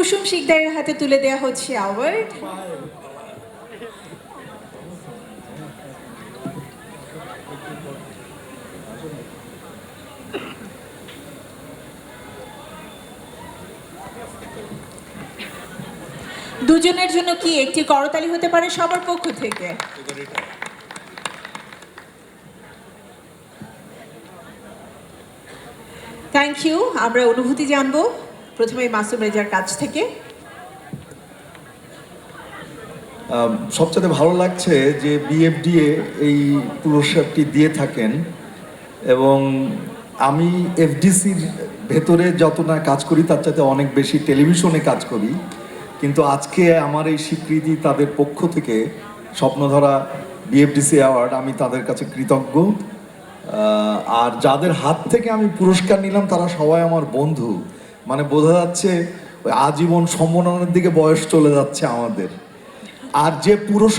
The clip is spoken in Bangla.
কুসুম শিকদারের হাতে তুলে দেওয়া হচ্ছে অ্যাওয়ার্ড দুজনের জন্য কি একটি করতালি হতে পারে সবার পক্ষ থেকে? থ্যাংক ইউ আমরা অনুভূতি জানব। প্রথমে মাসুম রেজার কাছ থেকে। সবচেয়ে ভালো লাগছে যে বিএফডিএ এই পুরস্কারটি দিয়ে থাকেন এবং আমি এফডিসির ভেতরে যত না কাজ করি, তার চাইতে অনেক বেশি টেলিভিশনে কাজ করি। কিন্তু আজকে আমার এই স্বীকৃতি তাদের পক্ষ থেকে, স্বপ্নধরা বিএফডিসি অ্যাওয়ার্ড, আমি তাদের কাছে কৃতজ্ঞ। আর যাদের হাত থেকে আমি পুরস্কার নিলাম, তারা সবাই আমার বন্ধু। মানে বোঝা যাচ্ছে ওই আজীবন সম্মাননের দিকে বয়স চলে যাচ্ছে আমাদের। আর যে পুরস্কার